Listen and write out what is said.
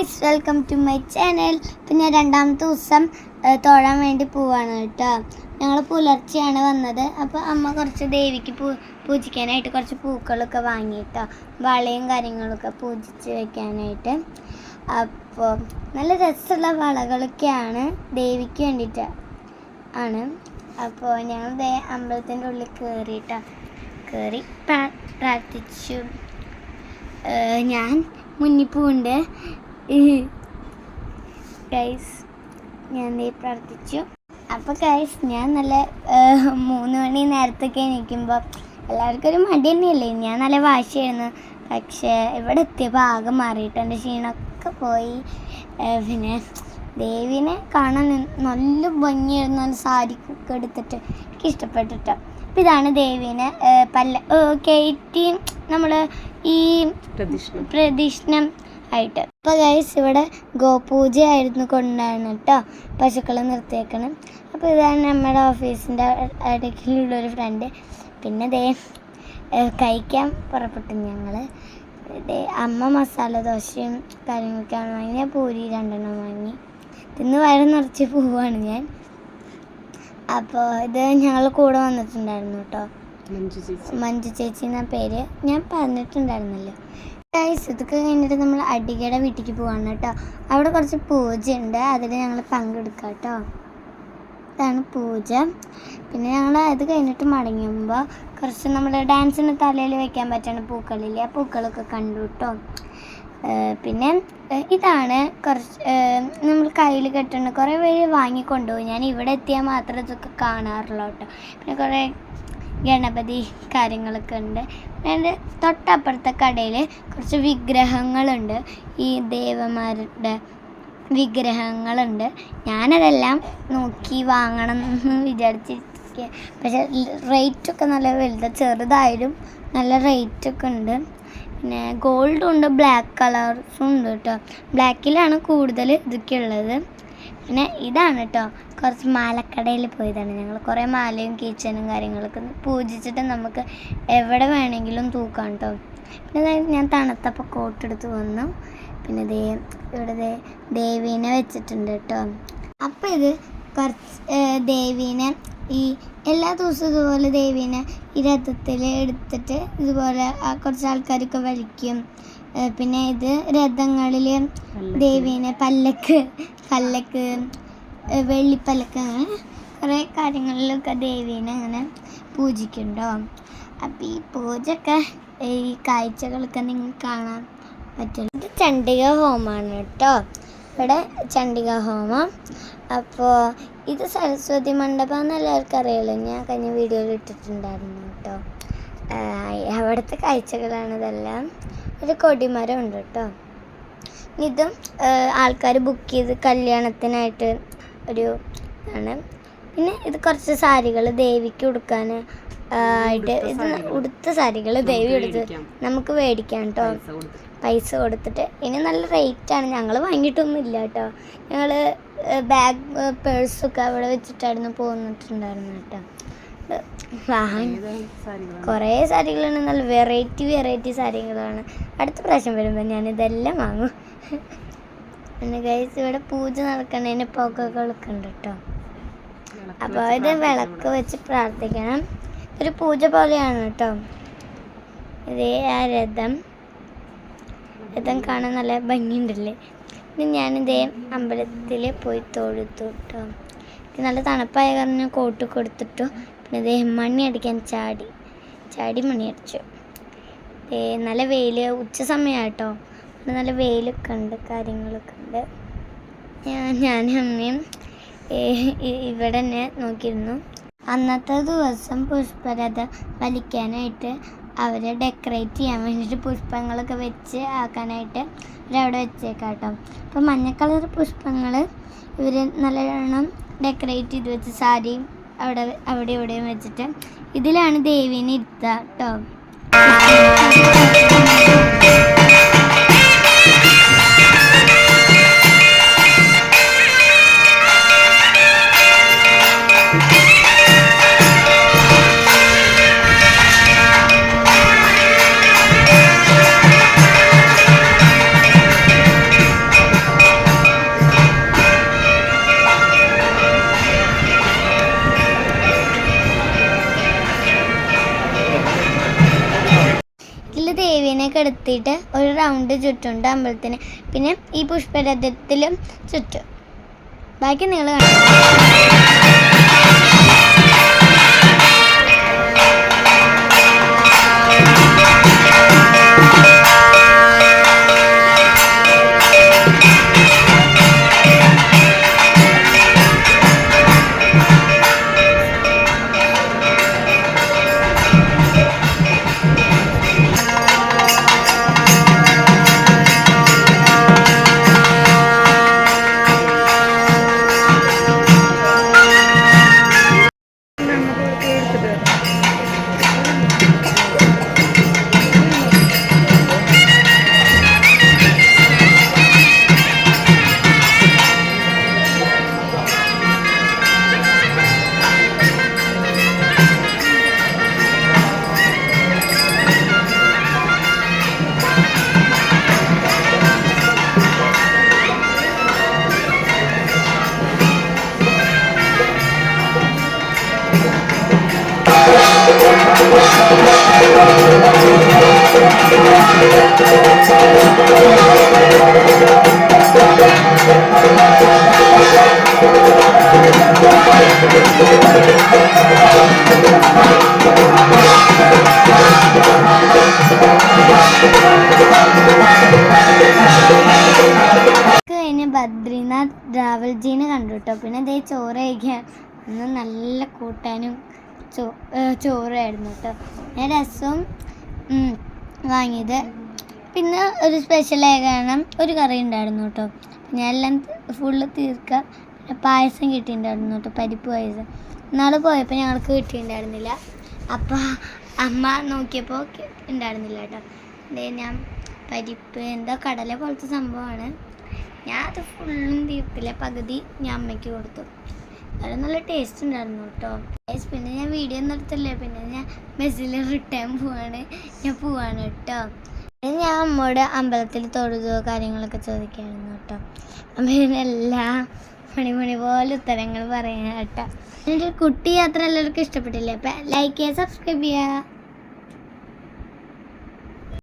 Guys welcome to my channel പിന്നെ രണ്ടാമത്തെ ദിവസം തൊഴാൻ വേണ്ടി പോവാണ് കേട്ടോ. ഞങ്ങൾ പുലർച്ചെയാണ് വന്നത്. അപ്പോൾ അമ്മ കുറച്ച് ദേവിക്ക് പൂ പൂജിക്കാനായിട്ട് കുറച്ച് പൂക്കളൊക്കെ വാങ്ങി വാങ്ങിയിട്ടോ വളയും കാര്യങ്ങളൊക്കെ പൂജിച്ച് വെക്കാനായിട്ട്. അപ്പോൾ നല്ല രസമുള്ള വളകളൊക്കെയാണ് ദേവിക്ക് വേണ്ടിയിട്ട് ആണ്. അപ്പോൾ ഞങ്ങൾ ദേ അമ്പലത്തിന്റെ ഉള്ളിൽ കയറിയിട്ടോ കയറി പ്രാ- പ്രാർത്ഥിച്ചു. ഞാൻ മുന്നിപ്പൂണ്ട് ഗൈസ് ഞാൻ നീ പ്രാർത്ഥിച്ചു. അപ്പോൾ ഗൈസ് ഞാൻ നല്ല മൂന്ന് മണി നേരത്തൊക്കെ നിൽക്കുമ്പോൾ എല്ലാവർക്കും ഒരു മടി തന്നെയല്ലേ ഞാൻ നല്ല വാശിയായിരുന്നു. പക്ഷേ ഇവിടെ എത്തിയപ്പോൾ ആകെ മാറിയിട്ട് എന്റെ ക്ഷീണമൊക്കെ പോയി പിന്നെ ദേവിനെ കാണാൻ നല്ല ഭംഗിയായിരുന്നു. നല്ല സാരിക്കൊക്കെ എടുത്തിട്ട് എനിക്ക് ഇഷ്ടപ്പെട്ടിട്ടോ. അപ്പോൾ ഇതാണ് ദേവിനെ പല്ല കയറ്റി നമ്മൾ ഈ പ്രദക്ഷിണം ആയിട്ട്. അപ്പോൾ ഗൈസ് ഇവിടെ ഗോപൂജയായിരുന്നു കൊണ്ടാണ് കേട്ടോ പശുക്കളെ നിർത്തിയേക്കണം അപ്പോൾ ഇതാണ് നമ്മുടെ ഓഫീസിന്റെ ഒരു ഫ്രണ്ട് പിന്നെ ദേ കഴിക്കാൻ പുറപ്പെട്ടു ഞങ്ങൾ അമ്മ മസാല ദോശയും കാര്യങ്ങളൊക്കെയാണ് വാങ്ങി. ഞാൻ പൂരി രണ്ടെണ്ണം വാങ്ങി. തിന്ന് വയറ് നിറച്ച് പോവാണ് ഞാൻ. അപ്പോൾ ഇത് ഞങ്ങൾ കൂടെ വന്നിട്ടുണ്ടായിരുന്നു കേട്ടോ മഞ്ജു ചേച്ചി. മഞ്ജു ചേച്ചി എന്ന പേര്. ഞാൻ പറഞ്ഞിട്ടുണ്ടായിരുന്നല്ലോ. ഗൈസ് ഇതൊക്കെ കഴിഞ്ഞിട്ട് നമ്മൾ അടികയുടെ വീട്ടിലേക്ക് പോവാണ് കേട്ടോ. അവിടെ കുറച്ച് പൂജയുണ്ട്. അതിൽ ഞങ്ങൾ പങ്കെടുക്കാം കേട്ടോ. ഇതാണ് പൂജ. പിന്നെ ഞങ്ങൾ അത് കഴിഞ്ഞിട്ട് മടങ്ങുമ്പോൾ കുറച്ച് നമ്മൾ ഡാൻസിന് തലയിൽ വെക്കാൻ പറ്റുന്ന പൂക്കളില്ലേ ആ പൂക്കളൊക്കെ കണ്ടു കേട്ടോ. പിന്നെ ഇതാണ് കുറച്ച് നമ്മൾ കയ്യിൽ കെട്ടുന്ന കുറേ പേര് വാങ്ങിക്കൊണ്ടുപോകും ഞാൻ ഇവിടെ എത്തിയാൽ മാത്രമേ ഇതൊക്കെ കാണാറുള്ളൂ കേട്ടോ. പിന്നെ കുറേ ഗണപതി കാര്യങ്ങളൊക്കെ ഉണ്ട്. അതിന്റെ തൊട്ടപ്പുറത്തെ കടയിൽ കുറച്ച് വിഗ്രഹങ്ങളുണ്ട്. ഈ ദേവന്മാരുടെ വിഗ്രഹങ്ങളുണ്ട്. ഞാനതെല്ലാം നോക്കി വാങ്ങണം എന്ന് വിചാരിച്ചിരിക്കുക പക്ഷേ റേറ്റൊക്കെ നല്ല വലുത്. ചെറുതായാലും നല്ല റേറ്റൊക്കെ ഉണ്ട്. പിന്നെ ഗോൾഡും ഉണ്ട് ബ്ലാക്ക് കളർസും ഉണ്ട് കേട്ടോ. ബ്ലാക്കിലാണ് കൂടുതൽ ഇതൊക്കെ ഉള്ളത്. പിന്നെ ഇതാണ് കേട്ടോ കുറച്ച് മാലക്കടയിൽ പോയതാണ്. ഞങ്ങൾ കുറേ മാലയും കിച്ചനും കാര്യങ്ങളൊക്കെ പൂജിച്ചിട്ട് നമുക്ക് എവിടെ വേണമെങ്കിലും തൂക്കാം കേട്ടോ പിന്നെ ഞാൻ തണുത്തപ്പോൾ കോട്ടെടുത്ത് വന്നു. പിന്നെ ദേ ഇവിടെ ദേ ദേവീനെ വെച്ചിട്ടുണ്ട് കേട്ടോ അപ്പോൾ ഇത് കുറച്ച് ദേവീനെ ഈ എല്ലാ ദിവസവും ഇതുപോലെ ദേവീനെ ഈ രഥത്തിൽ എടുത്തിട്ട് ഇതുപോലെ കുറച്ച് ആൾക്കാരൊക്കെ വലിക്കും. പിന്നെ ഇത് രഥങ്ങളിൽ ദേവീനെ പല്ലക്ക് പല്ലക്ക് വെള്ളിപ്പല്ലക്ക് അങ്ങനെ കുറേ കാര്യങ്ങളിലൊക്കെ ദേവീനെ അങ്ങനെ പൂജിക്കുന്നുണ്ടോ? അപ്പം ഈ പൂജയൊക്കെ ഈ കാഴ്ചകളൊക്കെ നിങ്ങൾക്ക് കാണാൻ പറ്റും. ഇത് ചണ്ഡിക ഹോമാണ് കേട്ടോ. ഇവിടെ ചണ്ഡിക ഹോമം. അപ്പോൾ ഇത് സരസ്വതി മണ്ഡപം എന്ന് എല്ലാവർക്കും അറിയാലോ. ഞാൻ കഴിഞ്ഞ വീഡിയോയിൽ ഇട്ടിട്ടുണ്ടായിരുന്നു കേട്ടോ. അവിടുത്തെ കാഴ്ചകളാണ് ഇതെല്ലാം. ഒരു കൊടിമരം ഉണ്ട് കേട്ടോ ഇതും ആൾക്കാർ ബുക്ക് ചെയ്ത് കല്യാണത്തിനായിട്ട് ഒരു ആണ് പിന്നെ ഇത് കുറച്ച് സാരികൾ ദേവിക്ക് ഉടുക്കാൻ ആയിട്ട് ഇത് ഉടുത്ത സാരികൾ ദേവി എടുത്ത്. നമുക്ക് മേടിക്കാം കേട്ടോ. പൈസ കൊടുത്ത് പൈസ കൊടുത്തിട്ട്. ഇനി നല്ല റേറ്റാണ് ഞങ്ങൾ വാങ്ങിയിട്ടൊന്നും ഇല്ല കേട്ടോ. ഞങ്ങൾ ബാഗ് പേഴ്സൊക്കെ അവിടെ വെച്ചിട്ടായിരുന്നു പോന്നിട്ടുണ്ടായിരുന്നു കേട്ടോ. കുറേ സാരികളാണ് നല്ല വെറൈറ്റി വെറൈറ്റി സാരികളാണ്. അടുത്ത പ്രാവശ്യം വരുമ്പോൾ ഞാൻ ഇതെല്ലാം വാങ്ങും. പിന്നെ ഗൈസ് ഇവിടെ പൂജ നടക്കണതിന് പുകകളൊക്കെ ഉണ്ട് കേട്ടോ. അപ്പൊ അപ്പോൾ ഇത് വിളക്ക് വെച്ച് പ്രാർത്ഥിക്കണം. ഒരു പൂജ പോലെയാണ് കേട്ടോ. ഇതേ ആ രഥം. രഥം കാണാൻ നല്ല ഭംഗിയുണ്ടല്ലേ? ഇനി ഞാനിതേ അമ്പലത്തിൽ പോയി തൊഴുത്തു കേട്ടോ. നല്ല തണുപ്പായ കാരണം ഞാൻ കോട്ട് കൊടുത്തിട്ടു. പിന്നെ മണിയടിക്കാൻ ചാടി. ചാടി മണി അടിച്ചു. ഏ നല്ല വെയിൽ ഉച്ച സമയമാണ് കേട്ടോ നല്ല വെയിലൊക്കെ ഉണ്ട് കാര്യങ്ങളൊക്കെ ഉണ്ട്. ഞാൻ അമ്മയും ഇവിടെ തന്നെ നോക്കിയിരുന്നു. അന്നത്തെ ദിവസം പുഷ്പരഥ വലിക്കാനായിട്ട് അവരെ ഡെക്കറേറ്റ് ചെയ്യാൻ വേണ്ടിയിട്ട് പുഷ്പങ്ങളൊക്കെ വെച്ച് ആക്കാനായിട്ട് അവരവിടെ വെച്ചേക്കാം കേട്ടോ അപ്പോൾ മഞ്ഞ കളർ പുഷ്പങ്ങൾ ഇവർ നല്ലവണ്ണം ഡെക്കറേറ്റ് ചെയ്ത് വെച്ച് സാരിയും അവിടെ അവിടെ ഇവിടെയും വെച്ചിട്ട്. ഇതിലാണ് ദേവീനെ ഇരുത്തുക കേട്ടോ നിർത്തിയിട്ട് ഒരു റൗണ്ട് ചുറ്റുണ്ട് അമ്പലത്തിന്. പിന്നെ ഈ പുഷ്പരഥത്തിലും ചുറ്റും. ബാക്കി നിങ്ങൾ കാണാം ബദ്രിനാഥ് രാവൽജീനെ കണ്ടു കേട്ടോ പിന്നെ അതേ ചോറ് കഴിക്കാൻ. ഒന്ന് നല്ല കൂട്ടാനും ചോ ചോറായിരുന്നു കേട്ടോ ഞാൻ രസവും വാങ്ങിയത്. പിന്നെ ഒരു സ്പെഷ്യലായ കാരണം ഒരു കറി ഉണ്ടായിരുന്നു കേട്ടോ ഞാൻ എല്ലാം ഫുള്ള് തീർക്കുക പിന്നെ പായസം കിട്ടിയിട്ടുണ്ടായിരുന്നു കേട്ടോ പരിപ്പ് പായസം. നാളെ പോയപ്പോൾ ഞങ്ങൾക്ക് കിട്ടിയിട്ടുണ്ടായിരുന്നില്ല. അപ്പോൾ അമ്മ നോക്കിയപ്പോൾ ഉണ്ടായിരുന്നില്ല കേട്ടോ ഞാൻ പരിപ്പ് എന്തോ കടല പോലത്തെ സംഭവമാണ്. ഞാൻ അത് ഫുള്ളും തീർത്തില്ല. പകുതി ഞാൻ അമ്മയ്ക്ക് കൊടുത്തു. അത് നല്ല ടേസ്റ്റ് ഉണ്ടായിരുന്നു കേട്ടോ പിന്നെ ഞാൻ വീഡിയോ ഒന്നും എടുത്തില്ലേ പിന്നെ ഞാൻ ബസ്സിൽ റിട്ടേൺ പോവാണ്. ഞാൻ പോവാണ് കേട്ടോ ഞാൻ അമ്മയോട് അമ്പലത്തിൽ തൊഴുതോ കാര്യങ്ങളൊക്കെ ചോദിക്കായിരുന്നു കേട്ടോ അമ്മ എല്ലാ മണിമണി പോലെ ഉത്തരങ്ങൾ പറയാൻ കേട്ടോ എന്റെ കുട്ടി യാത്ര എല്ലാവർക്കും ഇഷ്ടപ്പെട്ടില്ലേ? അപ്പം ലൈക്ക് ചെയ്യുക സബ്സ്ക്രൈബ് ചെയ്യുക